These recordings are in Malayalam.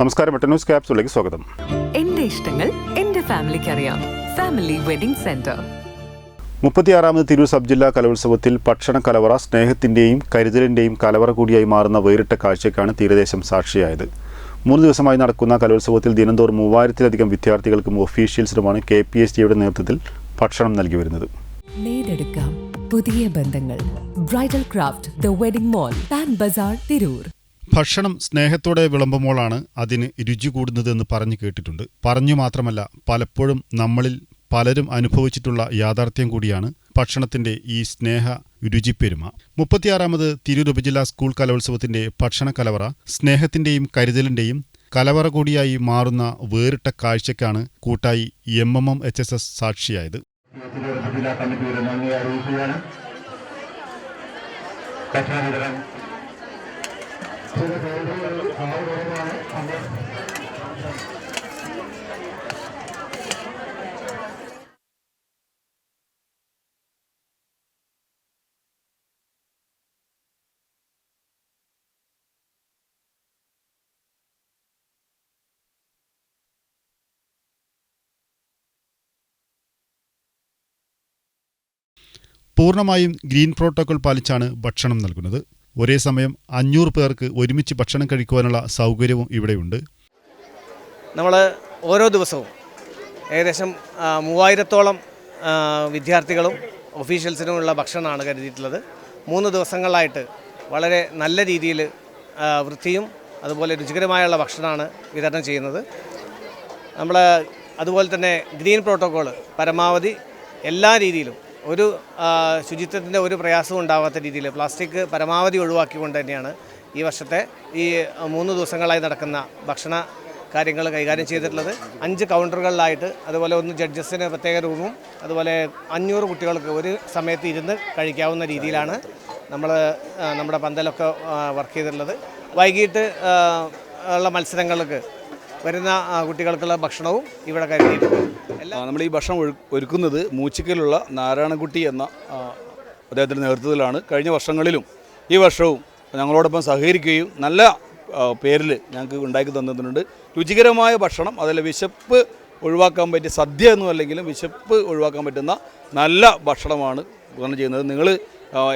നമസ്കാരം എട്ട് ന്യൂസ് ക്യാപ്സിലേക്ക് സ്വാഗതം. എന്റെ ഇഷ്ടങ്ങൾ എന്റെ ഫാമിലിക്ക് അറിയാം. Family wedding centre. മുപ്പത്തിയാറാമത് Tirur sub ജില്ലാ കലോത്സവത്തിൽ ഭക്ഷണ കലവറ സ്നേഹത്തിന്റെയും കരുതലിന്റെയും കലവറ കൂടിയായി മാറുന്ന വേറിട്ട കാഴ്ചയ്ക്കാണ് തീരദേശം സാക്ഷിയായത്. മൂന്ന് ദിവസമായി നടക്കുന്ന കലോത്സവത്തിൽ ദിനംതോറും മൂവായിരത്തിലധികം വിദ്യാർത്ഥികൾക്കും ഒഫീഷ്യൽസിനുമാണ് കെ പി എസ് ടിയുടെ നേതൃത്വത്തിൽ ഭക്ഷണം നൽകി വരുന്നത്. നേടെടുക്കാം പുതിയ ബന്ധങ്ങൾ. Bridal craft the wedding mall Pan Bazaar Tirur. ഭക്ഷണം സ്നേഹത്തോടെ വിളമ്പുമ്പോഴാണ് അതിന് രുചി കൂടുന്നതെന്ന് പറഞ്ഞു കേട്ടിട്ടുണ്ട്. പറഞ്ഞു മാത്രമല്ല പലപ്പോഴും നമ്മളിൽ പലരും അനുഭവിച്ചിട്ടുള്ള യാഥാർത്ഥ്യം കൂടിയാണ് ഭക്ഷണത്തിന്റെ ഈ സ്നേഹ രുചിപ്പെരുമ. മുപ്പത്തിയാറാമത് തിരൂർ ഉപജില്ലാ സ്കൂൾ കലോത്സവത്തിന്റെ ഭക്ഷണ കലവറ സ്നേഹത്തിന്റെയും കരുതലിന്റെയും കലവറ കൂടിയായി മാറുന്ന വേറിട്ട കാഴ്ചയ്ക്കാണ് കൂട്ടായി M M M H S S സാക്ഷിയായത്. ഭക്ഷണ ജില്ലാ പൂർണമായും ഗ്രീൻ പ്രോട്ടോക്കോൾ പാലിച്ചാണ് ഭക്ഷണം നൽകുന്നത്. ഒരേ സമയം അഞ്ഞൂറ് പേർക്ക് ഒരുമിച്ച് ഭക്ഷണം കഴിക്കുവാനുള്ള സൗകര്യവും ഇവിടെയുണ്ട്. നമ്മൾ ഓരോ ദിവസവും ഏകദേശം മൂവായിരത്തോളം വിദ്യാർത്ഥികളും ഒഫീഷ്യൽസിനുമുള്ള ഭക്ഷണമാണ് കരുതിയിട്ടുള്ളത്. മൂന്ന് ദിവസങ്ങളായിട്ട് വളരെ നല്ല രീതിയിൽ വൃത്തിയും അതുപോലെ രുചികരമായുള്ള ഭക്ഷണമാണ് വിതരണം ചെയ്യുന്നത്. നമ്മൾ അതുപോലെ തന്നെ ഗ്രീൻ പ്രോട്ടോക്കോൾ പരമാവധി എല്ലാ രീതിയിലും ഒരു ശുചിത്വത്തിന്റെ ഒരു പ്രയാസവും ഉണ്ടാവാത്ത രീതിയിൽ പ്ലാസ്റ്റിക് പരമാവധി ഒഴിവാക്കിക്കൊണ്ട് തന്നെയാണ് ഈ വർഷത്തെ ഈ മൂന്ന് ദിവസങ്ങളായി നടക്കുന്ന ഭക്ഷണ കാര്യങ്ങൾ കൈകാര്യം ചെയ്തിട്ടുള്ളത്. അഞ്ച് കൗണ്ടറുകളിലായിട്ട് അതുപോലെ ഒന്ന് ജഡ്ജസിന് പ്രത്യേക റൂമും അതുപോലെ അഞ്ഞൂറ് കുട്ടികൾക്ക് ഒരു സമയത്ത് ഇരുന്ന് കഴിക്കാവുന്ന രീതിയിലാണ് നമ്മൾ നമ്മുടെ പന്തലൊക്കെ വർക്ക് ചെയ്തിട്ടുള്ളത്. വൈകിട്ട് ഉള്ള മത്സരങ്ങൾക്ക് വരുന്ന കുട്ടികൾക്കുള്ള ഭക്ഷണവും ഇവിടെ കരുതിയിട്ടുണ്ട് നമ്മൾ ഈ ഭക്ഷണം ഒരുക്കുന്നത് മൂച്ചിക്കലുള്ള നാരായണൻകുട്ടി എന്ന അദ്ദേഹത്തിന്റെ നേതൃത്വത്തിലാണ്. കഴിഞ്ഞ വർഷങ്ങളിലും ഈ വർഷവും ഞങ്ങളോടൊപ്പം സഹകരിക്കുകയും നല്ല പേരിൽ ഞങ്ങൾക്ക് ഉണ്ടാക്കി തന്നിട്ടുണ്ട്. രുചികരമായ ഭക്ഷണം അതല്ല വിശപ്പ് ഒഴിവാക്കാൻ പറ്റിയ സദ്യ എന്നും അല്ലെങ്കിലും വിശപ്പ് ഒഴിവാക്കാൻ പറ്റുന്ന നല്ല ഭക്ഷണമാണ് വിതരണം ചെയ്യുന്നത്. നിങ്ങൾ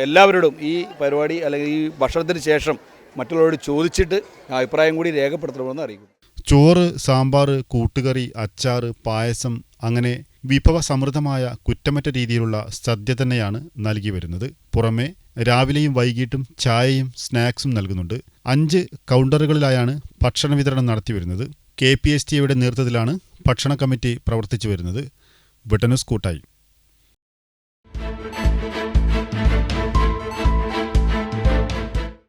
എല്ലാവരോടും ഈ പരിപാടി അല്ലെങ്കിൽ ഈ ഭക്ഷണത്തിന് ശേഷം മറ്റുള്ളവരോട് ചോദിച്ചിട്ട് അഭിപ്രായം കൂടി രേഖപ്പെടുത്തണമെന്ന് അറിയിക്കുന്നു. ചോറ് സാമ്പാർ കൂട്ടുകറി അച്ചാർ പായസം അങ്ങനെ വിഭവസമൃദ്ധമായ കുറ്റമറ്റ രീതിയിലുള്ള സദ്യ തന്നെയാണ് നൽകി വരുന്നത്. പുറമെ രാവിലെയും വൈകിട്ടും ചായയും സ്നാക്സും നൽകുന്നുണ്ട്. അഞ്ച് കൗണ്ടറുകളിലായാണ് ഭക്ഷണ വിതരണം നടത്തി വരുന്നത്. കെ പി എസ് ടിയുടെ നേതൃത്വത്തിലാണ് ഭക്ഷണ കമ്മിറ്റി പ്രവർത്തിച്ചു വരുന്നത്. ബ്രിട്ടനസ് കൂട്ടായി.